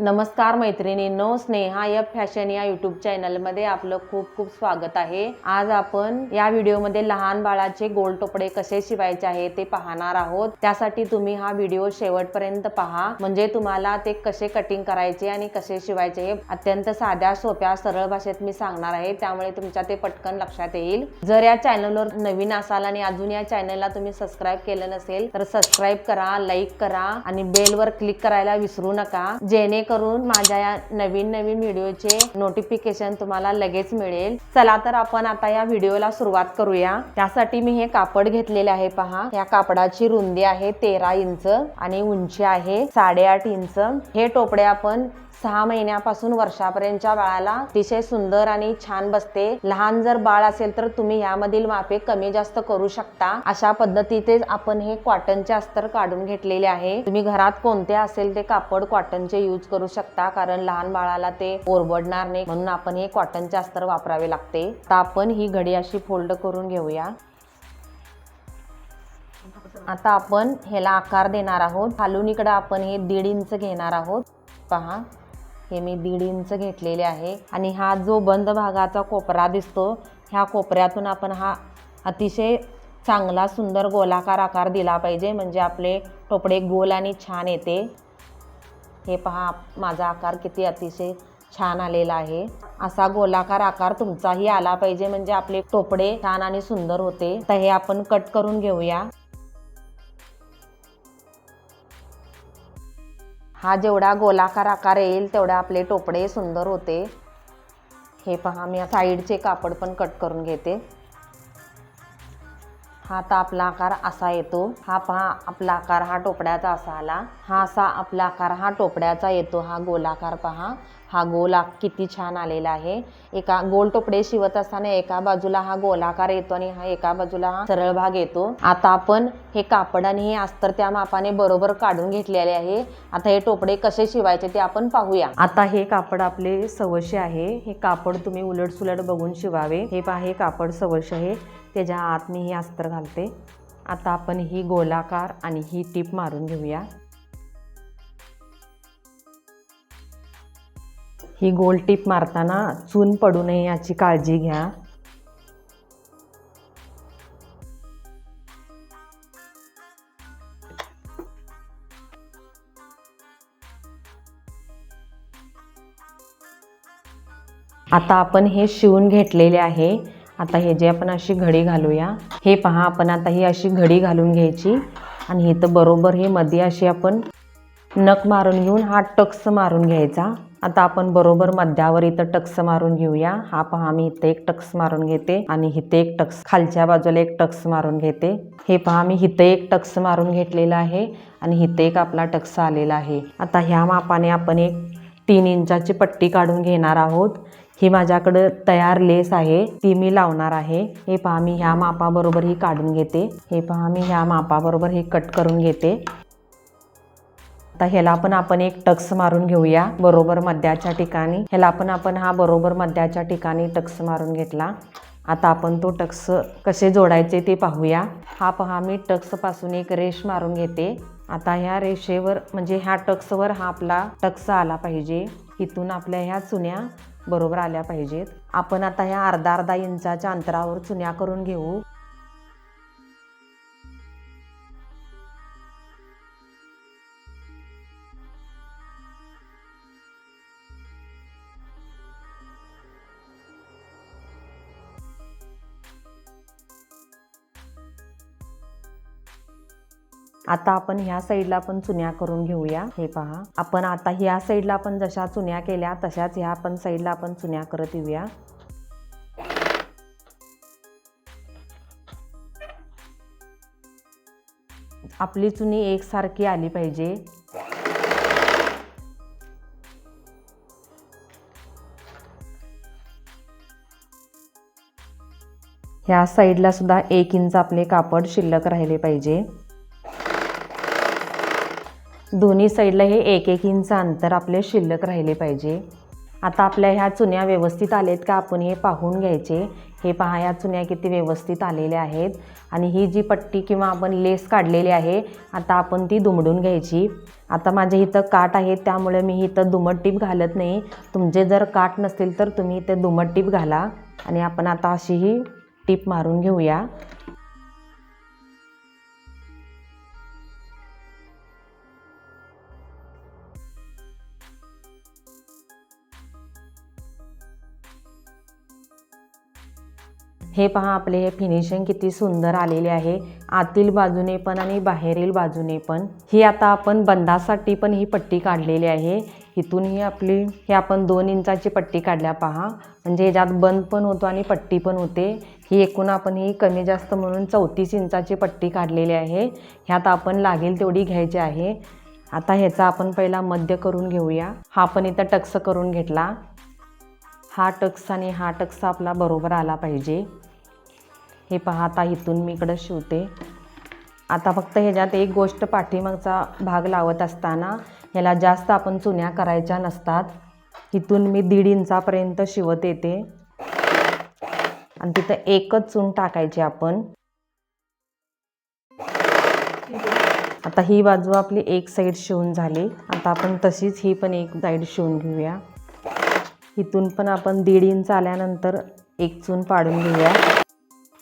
नमस्कार मैत्रिणींनो स्नेहा या फॅशन या यूट्यूब चॅनलमध्ये आपलं खूप खूप स्वागत आहे. आज आपण या व्हिडिओमध्ये लहान बाळाचे गोल टोपडे कसे शिवायचे आहे ते पाहणार आहोत. त्यासाठी तुम्ही हा व्हिडिओ शेवटपर्यंत पहा. म्हणजे तुम्हाला ते कसे कटिंग करायचे आणि कसे शिवायचे हे अत्यंत साध्या सोप्या सरळ भाषेत मी सांगणार आहे. त्यामुळे तुमच्या ते पटकन लक्षात येईल. जर या चॅनलवर नवीन असाल आणि अजून या चॅनलला तुम्ही सबस्क्राईब केलं नसेल तर सबस्क्राईब करा लाईक करा आणि बेलवर क्लिक करायला विसरू नका. जेणेकरून माझ्या या नवीन नवीन व्हिडिओचे नोटिफिकेशन तुम्हाला लगेच मिळेल. चला तर आपण आता या व्हिडिओला सुरुवात करूया. त्यासाठी मी हे कापड घेतलेले आहे पहा. या कापडाची रुंदी आहे तेरा इंच आणि उंची आहे साडेआठ इंच. हे टोपडे आपण सहा महिन्यापासून वर्षापर्यंतच्या बाळाला अतिशय सुंदर आणि छान बसते. लहान जर बाळ असेल तर तुम्ही यामधील मापे कमी जास्त करू शकता. अशा पद्धतीचे आपण हे कॉटनचे अस्तर काढून घेतलेले आहे. तुम्ही घरात कोणते असेल ते कापड कॉटनचे यूज करू शकता कारण लहान बाळाला ते ओरबडणार नाही म्हणून आपण हे कॉटनचे अस्तर वापरावे लागते. आता आपण ही घडी अशी फोल्ड करून घेऊया. आता आपण ह्याला आकार देणार आहोत. खालून इकडं आपण हे दीड इंच घेणार आहोत. पहा. हे मी दीड इंच घेतलेले आहे. आणि हा जो बंद भागाचा कोपरा दिसतो ह्या कोपऱ्यातून आपण हा अतिशय चांगला सुंदर गोलाकार आकार दिला पाहिजे. म्हणजे आपले टोपडे गोल आणि छान येते. हे पहा माझा आकार किती अतिशय छान आलेला आहे. असा गोलाकार आकार तुमचाही आला पाहिजे. म्हणजे आपले टोपडे छान आणि सुंदर होते. तर हे आपण कट करून घेऊया. हा जेवढा गोलाकार आकार येईल तेवढे आपले टोपडे सुंदर होते. हे पहा मी साईडचे कापड पण कट करून घेते. हा आता आपला आकार असा येतो. हा पहा आपला आकार हा टोपड्याचा असा आला. हा असा आपला आकार हा टोपड्याचा येतो. हा गोलाकार पहा. हा गोल किती छान आलेला आहे. एका गोल टोपडे शिवत असताना एका बाजूला हा गोलाकार येतो आणि हा एका बाजूला हा सरळ भाग येतो. आता आपण हे कापड आणि हे अस्तर त्या मापाने बरोबर काढून घेतलेले आहे. आता हे टोपडे कसे शिवायचे ते आपण पाहूया. आता हे कापड आपले सवशे आहे. हे कापड तुम्ही उलट सुलट बघून शिवावे. हे पहा हे कापड सवश आहे. त्याच्या आत मी हे अस्तर घालते. आता आपण ही गोलाकार आणि ही टीप मारून घेऊया. ही गोल टीप मारताना चून पडू नये याची काळजी घ्या. आता आपण हे शिवून घेतलेले आहे. आता हे जे आपण अशी घडी घालूया हे पहा आपण आता ही अशी घडी घालून घ्यायची आणि इथं बरोबर हे मध्ये अशी आपण नख मारून घेऊन हा टक्स मारून घ्यायचा. आता आपण बरोबर मध्यावर इथं टक्स मारून घेऊया. हा पहा मी इथे एक टक्स मारून घेते आणि इथे एक टक्स. खालच्या बाजूला एक टक्स मारून घेते. हे पहा मी इथं एक टक्स मारून घेतलेला आहे आणि इथे एक आपला टक्स आलेला आहे. आता ह्या मापाने आपण एक तीन इंचाची पट्टी काढून घेणार आहोत. ही माझ्याकडं तयार लेस आहे ती मी लावणार आहे. हे पहा मी ह्या मापाबरोबर ही काढून घेते. हे पहा मी ह्या मापाबरोबर हे कट करून घेते. आता ह्याला पण आपण एक टक्स मारून घेऊया बरोबर मध्याच्या ठिकाणी. ह्याला पण आपण हा बरोबर मध्याच्या ठिकाणी टक्स मारून घेतला. आता आपण तो टक्स कसे जोडायचे ते पाहूया. हा पहा मी टक्सपासून एक रेष मारून घेते. आता ह्या रेषेवर म्हणजे ह्या टक्सवर हा आपला टक्स आला पाहिजे. इथून आपल्या ह्या चुन्या बरोबर आल्या पाहिजेत. आपण आता ह्या अर्धा अर्धा इंचाच्या अंतरावर चुन्या करून घेऊ. आता आपण ह्या साईडला पण चुन्या करून घेऊया. हे पहा. आपण आता ह्या साईडला पण जशा चुन्या केल्या तशाच ह्या पण साईडला आपण चुन्या करत येऊया. आपली चुनी एकसारखी आली पाहिजे. ह्या साईडला सुद्धा एक इंच आपले कापड शिल्लक राहिले पाहिजे. दोन्ही साईडला हे एक एक इंच अंतर आपले शिल्लक राहिले पाहिजे. आता आपल्या ह्या चुन्या व्यवस्थित आलेत का आपण हे पाहून घ्यायचे. हे पहा या चुन्या किती व्यवस्थित आलेल्या आहेत. आणि ही जी पट्टी किंवा आपण लेस काढलेली आहे आता आपण ती दुमडून घ्यायची. आता माझ्या इथं काट आहे त्यामुळे मी इथं दुमट टीप घालत नाही. तुमचे जर काट नसतील तर तुम्ही इथे दुमट टीप घाला. आणि आपण आता अशी ही टीप मारून घेऊया. हे पहा आपले हे फिनिशिंग किती सुंदर आलेले आहे. आतील बाजूने पण आणि बाहेरील बाजूने पण. ही आता आपण बंदासाठी पण ही पट्टी काढलेली आहे. इथून ही आपली ही आपण दोन इंचाची पट्टी काढल्या पहा. म्हणजे ह्याच्यात बंद पण होतो आणि पट्टी पण होते. ही एकूण आपण ही कमी जास्त म्हणून चौतीस इंचाची पट्टी काढलेली आहे. ह्यात आपण लागेल तेवढी घ्यायची आहे. आता ह्याचा आपण पहिला मध्य करून घेऊया. हा आपण इथं टक्स करून घेतला. हा टक्स आणि हा टक्स आपला बरोबर आला पाहिजे. हे पहा आता इथून मी इकडं शिवते. आता फक्त ह्याच्यात एक गोष्ट पाठीमागचा भाग लावत असताना ह्याला जास्त आपण चुन्या करायच्या नसतात. इथून मी दीड इंचापर्यंत शिवत येते. आणि तिथं एकच चून टाकायची आपण. आता ही बाजू आपली एक साईड शिवून झाली. आता आपण तशीच ही पण एक साईड शिवून घेऊया. इथून पण आपण दीड इंच आल्यानंतर एक चून पाडून घेऊया.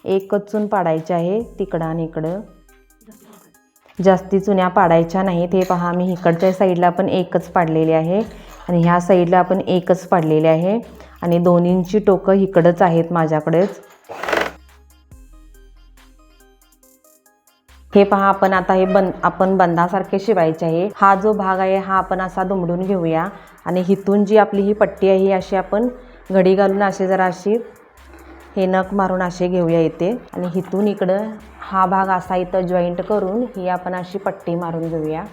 एकच चून पाडायची आहे तिकडं आणि इकडं. जास्ती चुन्या पाडायच्या नाहीत. हे पहा मी इकडच्या साईडला पण एकच पाडलेली आहे आणि ह्या साईडला पण एकच पाडलेली आहे आणि दोन्हींची टोकं इकडंच आहेत माझ्याकडेच. हे पहा आपण आता हे बंद आपण बंदासारखे शिवायचे आहे. हा जो भाग आहे हा आपण असा दुमडून घेऊया आणि हिथून जी आपली ही पट्टी आहे ही अशी आपण घडी घालून अशी जरा अशी हे नख मारून असे घेऊया इथे. आणि हिथून इकडं हा भाग असा इथं जॉईंट करून ही आपण अशी पट्टी मारून घेऊया.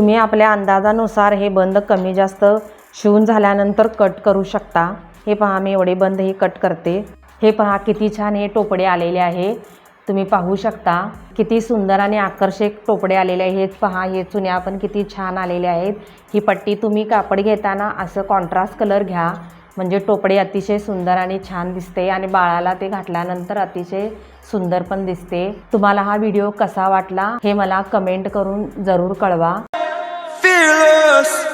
तुम्ही आपल्या अंदाजानुसार हे बंद कमी जास्त शिवून झाल्यानंतर कट करू शकता. हे पहा मी एवढे बंद हे कट करते. हे पहा किती छान हे टोपडे आलेले आहे. तुम्ही पाहू शकता किती सुंदर आणि आकर्षक टोपडे आलेले आहेत. हेच पहा हे चुन्या पण किती छान आलेले आहेत. ही पट्टी तुम्ही कापड घेताना असं कॉन्ट्रास्ट कलर घ्या. म्हणजे टोपडे अतिशय सुंदर आणि छान दिसते आणि बाळाला ते घातल्यानंतर अतिशय सुंदर पण दिसते. तुम्हाला हा व्हिडिओ कसा वाटला हे मला कमेंट करून जरूर कळवा. fearless.